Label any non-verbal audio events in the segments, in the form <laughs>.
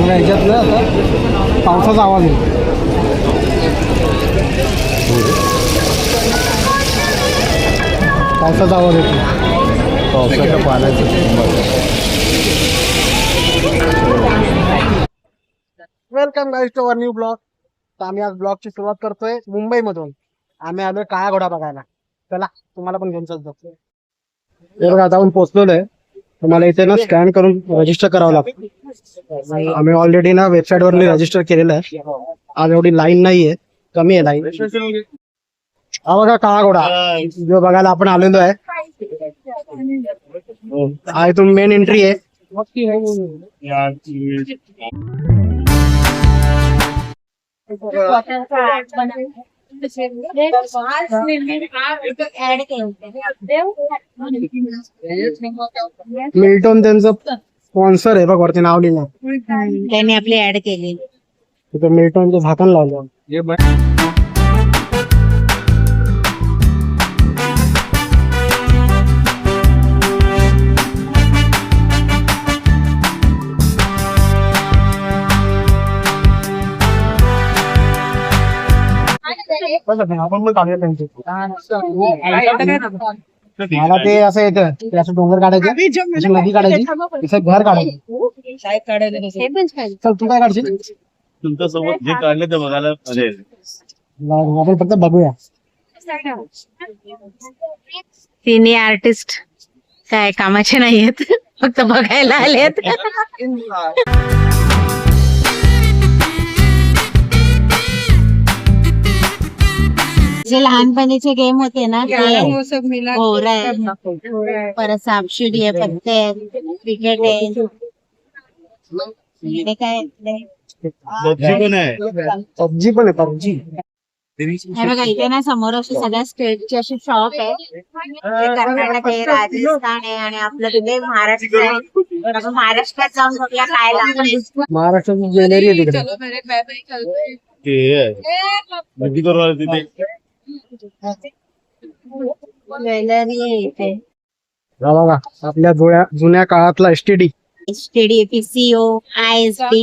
चांगला ह्याच्यात ना आता पावसाचा आवाज येतो पावसाचा आवाज येतो पावसाच्या पाण्याचं welcome guys to our new blog तर आम्ही आज ब्लॉगची सुरुवात करतोय मुंबईमधून. आम्ही आलोय काळा घोडा बघायला. चला तुम्हाला पण घेऊन चालतो हे बघा आता आपण पोहोचलेलो आहे. तुम्हाला इथे ना स्कॅन करून रजिस्टर करावं लागतं. आम्ही ऑलरेडी ना वेबसाईट वर रजिस्टर केलेलं आहे. आज एवढी लाईन नाहीये. कमी आहे लाईन हा बघा काळा घोडा जो बघायला आपण आलेलो आहे. हा इथून मेन एंट्री आहे. मिल्टन त्यांचं स्पॉन्सर आहे बघ वरती नाव लिहिलं. त्यांनी आपली ऍड केली तिथं मिल्टनचं झाकण लावलं. आपण पण काढूया त्यांचे. मला ते असं येतं. ते असं डोंगर काढायचं अशी नदी काढायची घर काढायचं. हे पण छान चल तू काय काढशील? तुमच्यासोबत जे काढले ते बघायला मजा येते बरं, आपण फक्त बघूया. तिन्ही आर्टिस्ट काय कामाचे नाहीयेत. फक्त बघायला आलेत. <laughs> <laughs> जे लहानपणीचे गेम होते ना ते भोवरा आहे परत सापशिडी आहे पत्ते आहेत क्रिकेट आहे. काय? पबजी पण आहे. पबजी पण आहे पबजी. हे बघा इथे ना समोर अशी सगळ्या स्टेटची अशी शॉप आहे. हे कर्नाटक आहे राजस्थान आहे आणि आपलं तिथे महाराष्ट्र आहे. आपण महाराष्ट्रात जाऊन बघूया काय लागतं. महाराष्ट्राची ज्वेलरी आहे तिकडे. ज्वेलरी इथे हा बघा आपल्या जुन्या जुन्या काळातला STD STD PCO I S D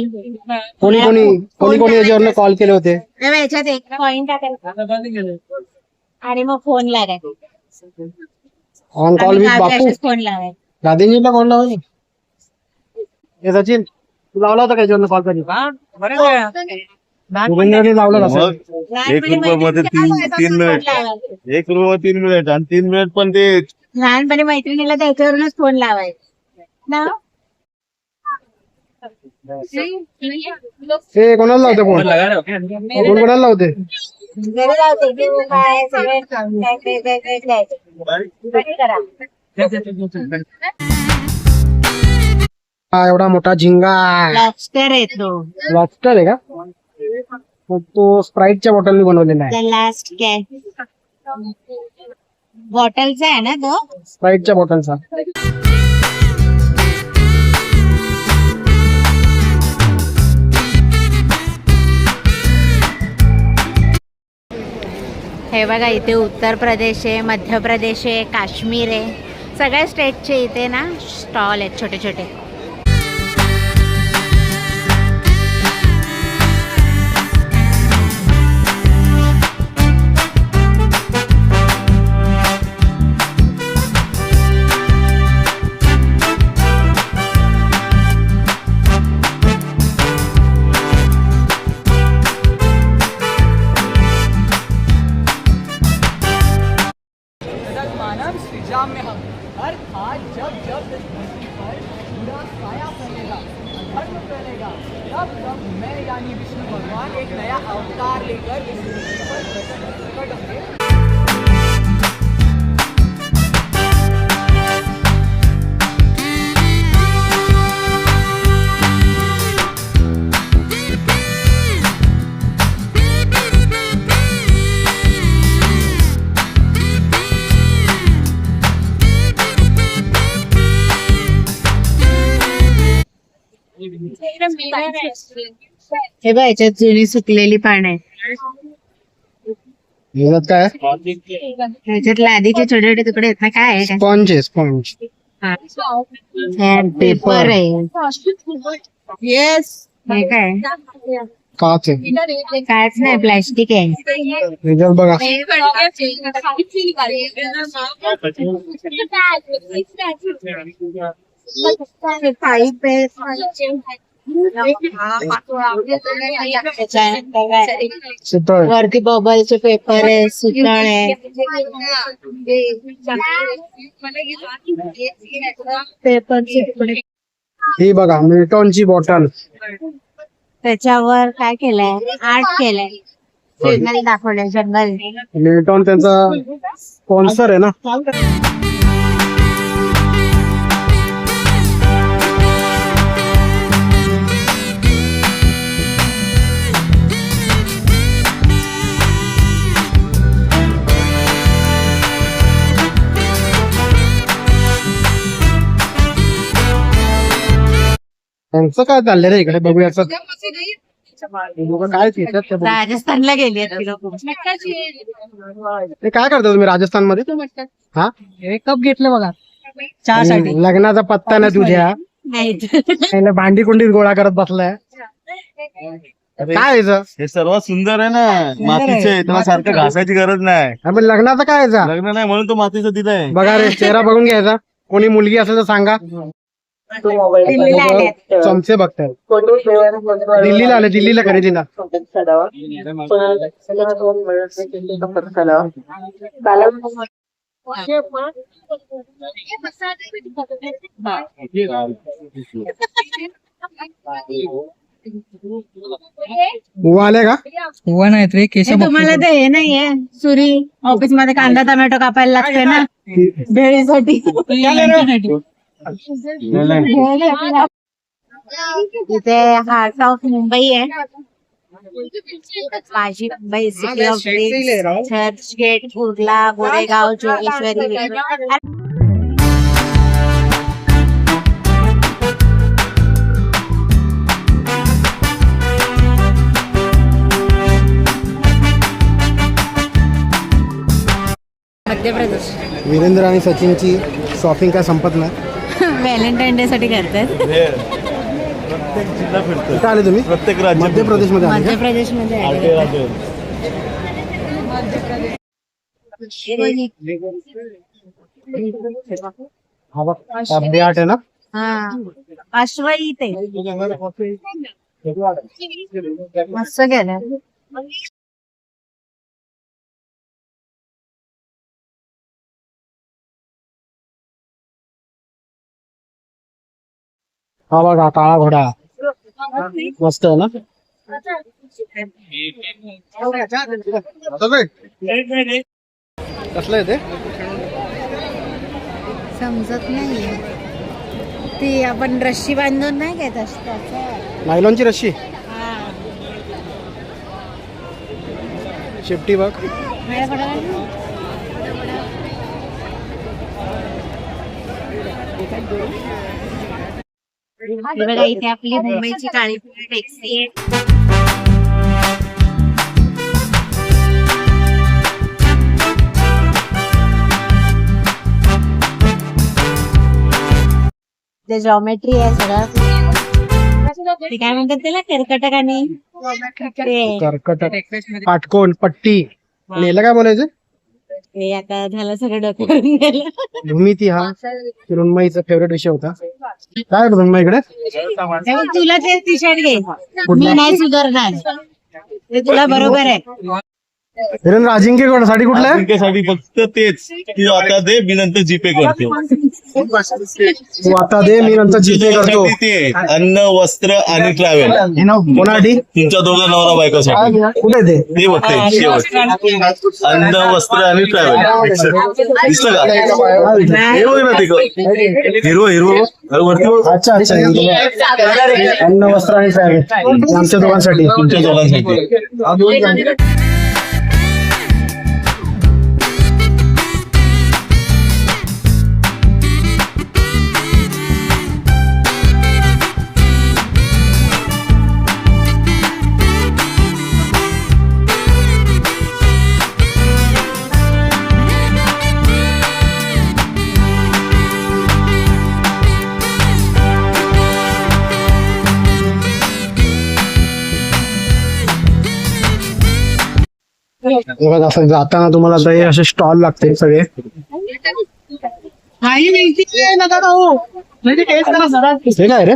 कोणी कोणी कोणी कोणी याच्यावर कॉल केले होते? याच्यात एक पॉइंट आणि मग फोन लागायचा on call with Bapu. Phone लावायचा गांधीजीला कॉल लावायचे हे सचिन तू लावला होता का याच्यावर कॉल कधी? लावला एक रुपये मध्ये तीन तीन मिनिट एक रुपये तीन मिनिट आणि तीन मिनिट पण ते लहानपणी मैत्रिणीला त्याच्यावरूनच फोन लावायचा. ना? हे कोणाला लावते फोन कोण कोणाला लावते. हा एवढा मोठा झिंगा. लॉबस्टर येतो लॉबस्टर आहे का? मग तो स्प्राईटच्या बॉटलने बनवलेला आहे. लास्ट बॉटलचा आहे ना तो? स्प्राईटच्या बॉटलचा हे बघा इथे उत्तर प्रदेश आहे मध्य प्रदेश आहे काश्मीर आहे. सगळ्या स्टेटचे इथे ना स्टॉल आहेत छोटे छोटे हे बघ याच्यात जुनी सुकलेली पानं. आहेत ह्याच्यात काय? ह्याच्यात लादीचे छोटे छोटे तुकडे आहेत ना काय आहे? स्पॉन्ज आहे स्पॉन्ज. हा. पेपर आहे. येस हे काय? काच आहे. कायच नाही प्लॅस्टिक आहे. बघा. पाईप आहे. शीतळ वरती बबलचे पेपर आहे सुतळ आहे. ही बघा मिल्टॉनची बॉटल त्याच्यावर काय केलंय? आर्ट केलंय. सिग्नल दाखवलंय जंगल. मिल्टॉन त्यांचा स्पॉन्सर आहे ना? त्यांचं काय चाललंय रे इकडे बघूया असं. हे लोकं काय पितात ते बघू. राजस्थानला गेली आहेत ती लोक ते काय करता तुम्ही राजस्थानमध्ये हा? कप घेतलं बघा. चहा साठी लग्नाचा पत्ता नाही तुझ्या. नाही भांडी कुंडीत गोळा करत बसलाय. काय यायचं हे सर्वात सुंदर आहे ना. मातीचे आहे. त्याला सारखं घासायची गरज नाही. आपण लग्नाचं काय यायचं लग्न नाही म्हणून तो मातीचं दिलंय. बघा रे चेहरा बघून घ्यायचा. कोणी मुलगी असेल तर सांगा. चमचे बघताय दिल्लीला आले दिल्लीला खरेदीला आले का? वन आहेत रे केश हे तुम्हाला ते हे नाहीये सुरी. ऑफिसमध्ये कांदा टोमॅटो कापायला लागते ना. भेळीसाठी. इथे हार्ट ऑफ़ मुंबई आहे माझी Mumbai city of Churchgate Kurla Goregaon Jogeshwari Madhya Pradesh. Virendra आणि सचिनची शॉपिंग काय संपत नाही. व्हॅलेंटाईन डे साठी करतात. हे प्रत्येक जिल्हा फिरतो कुठे आले तुम्ही? प्रत्येक राज्य मध्य प्रदेशमध्ये आले मध्य? प्रदेशमध्ये हा आठ आहे ना? हा. इथे. मस्त गेलं हा बघा काळा घोडा. मस्त आहे ना? कसलं आहे ते? समजत नाहीये. ती आपण रस्सी बांधून नाही घेत असतात नायलॉनची रशी शेपटी बघ. बघा इथे आपली मुंबईची काळी टॅक्सी आहे जॉमेट्री आहे सगळं. ते काय म्हणतात त्याला? कर्कटक. आणि ते कर्कट काटकोन पट्टी. याला काय बोलायचं? ते आता झालं सगळं डोक्यावरून गेलं. भूमिती हा. मृण्मयीचा फेवरेट विषय होता. काय मृण्मयीकडे त्यामुळे तुला ते टी शर्ट घे मी नाही सुधारणार. ते तुला बरोबर आहे. वीरेंद्र अजिंक्यसाठी कुठलं आहे? बँकेसाठी फक्त तेच. की आता दे मी नंतर जीपे करतो. तू आता दे मी नंतर जीपे करतो. अन्न वस्त्र आणि ट्रॅव्हल कोणासाठी तुमच्या दोघं नवरा बायकोसाठी. कुठे ते ते. बघते शेवट अन्न वस्त्र आणि ट्रॅव्हल दिसलं का? हे बघ ना ते हिरो हिरो. वरती. अच्छा अच्छा अन्न वस्त्र आणि ट्रॅव्हल आमच्या दोघांसाठी. तुमच्या दोघांसाठी. बघा असं जाताना तुम्हाला आता हे असे स्टॉल लागते सगळे. हे. काय रे?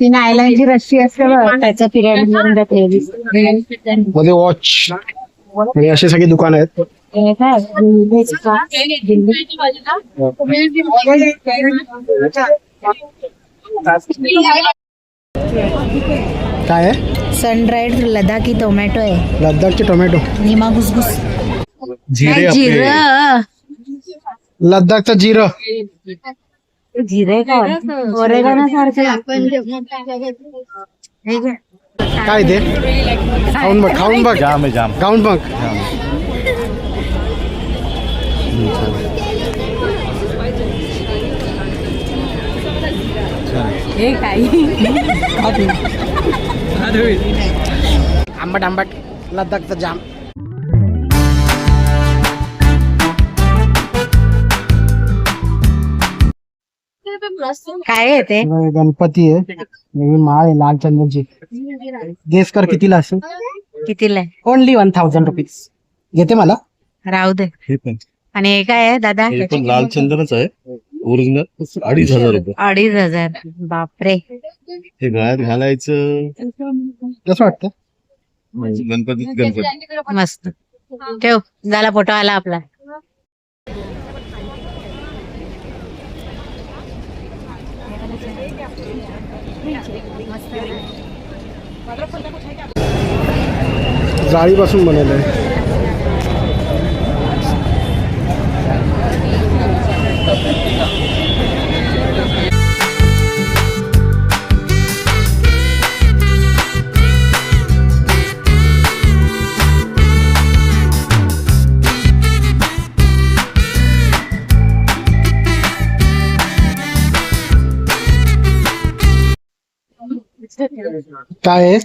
ती नायलॉनची रस्सी असते बघ त्याचा पिरियडमध्ये वॉच आणि अशी सगळी दुकान आहेत. काय आहे? सनड्राईड लदाखी टोमॅटो आहे लद्दाखचे टोमॅटो। निमा घुसघुस। जिरे आपले जिरं। लद्दाखचं जिरं। जिरे का ओरेगाना सारखं काय ते? खाऊन बघ खाऊन बघ। जाम आहे जाम. खाऊन बघ. हे काही आंबट आंबट लद्दाखचा जाम. काय आहे ते? हे गणपती आहे. नवीन माळ आहे लाल चंदनची. गेस कर कितीला असेल? कितीला ओनली वन थाउजंड रुपीज घेते मला. राहू दे. हे पण. आणि हे काय आहे दादा? हे पण लाल चंदनच आहे. ओरिजिनल अडीच हजार रुपये. अडीच हजार. बापरे. हे गळ्यात घालायचं. कसं वाटतं? गणपती गणपती. मस्त. ठेव झाला फोटो आला आपला. जाळीपासून बनवलं आहे काय आहे?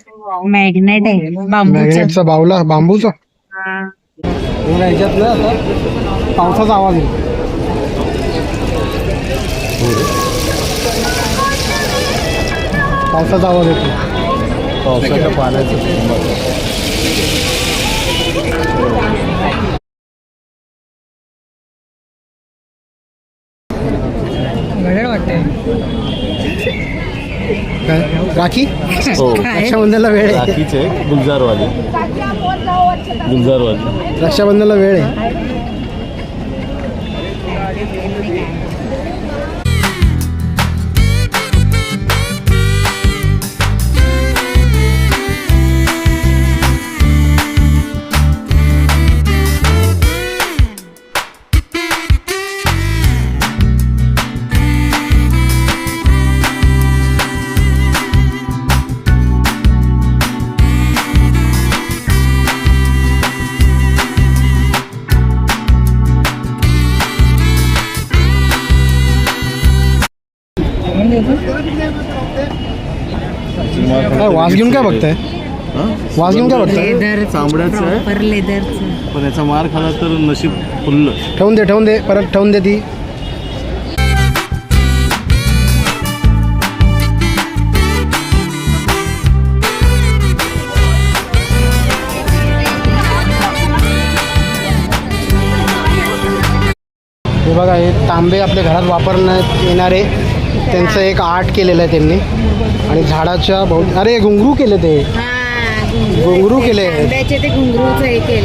मॅग्नेट आहे बांबूचं. मॅग्नेटचा बावला बांबूचा? मला आता पावसाचा आवाज येईल. पावसाचा आवाज येतो. पावसाच्या पाण्याचं काय? राखी? हो. रक्षाबंधनला वेळ आहे. राखीचे गुलजारवाले. गुलजारवाले. रक्षाबंधनला वेळ आहे. वास घेऊन काय बघताय? वास घेऊन काय बघताय? लेदर चांबड्याचं आहे. प्रॉपर लेदरचं पण याचा मार खाला तर नशीब फुललं. ठेवून दे ठेवून दे परत ठेवून दे ती. हे बघा हे तांबे आपल्या घरात वापरण्यात येणारे त्यांचं एक आर्ट केलेलं आहे त्यांनी. आणि झाडाच्या बहु अरे घुंगरू केले ते. घुंगरू केले. ते घुंगरूच हे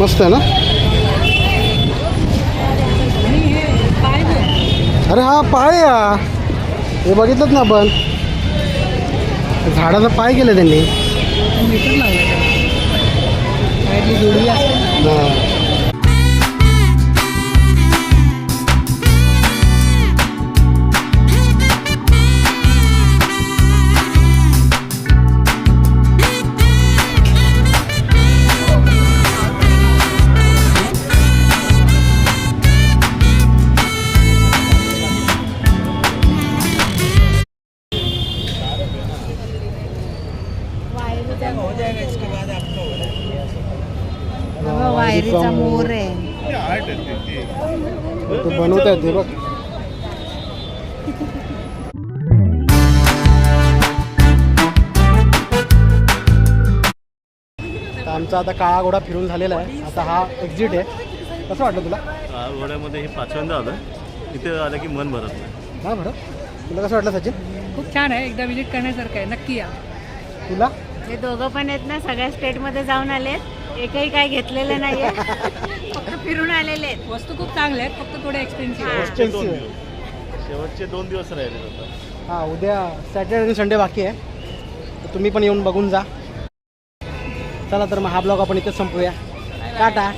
मस्त आहे ना? अरे हा पाय हा. हे बघितलं ना आपण. झाडाचा पाय केलं त्यांनी. हा. आमचा आता काळा घोडा फिरून झालेला आहे. आता हा एक्झिट आहे. कसं वाटलं तुला? घोड्यामध्ये हे पाचव्यांदा आलं. इथे आलं की मन भरत नाही. हा बरं. तुला कसं वाटलं सचिन? खूप छान आहे. एकदा विजिट करण्यासारखं आहे. नक्की या. तुला? हे दोघं पण आहेत ना सगळ्या स्टेटमध्ये जाऊन आलेत एकही काय घेतलेलं नाहीये फक्त फिरून आलेले आहेत. वस्तू खूप चांगल्या आहेत फक्त थोडे एक्सपेन्सिव्ह शेवटचे दोन आहे. दिवस. शेवटचे दोन दिवस राहिले हा उद्या सॅटर्डे आणि संडे बाकी आहे. तुम्ही पण येऊन बघून जा. चला तर मग हा ब्लॉग आपण इथेच संपूया. टाटा.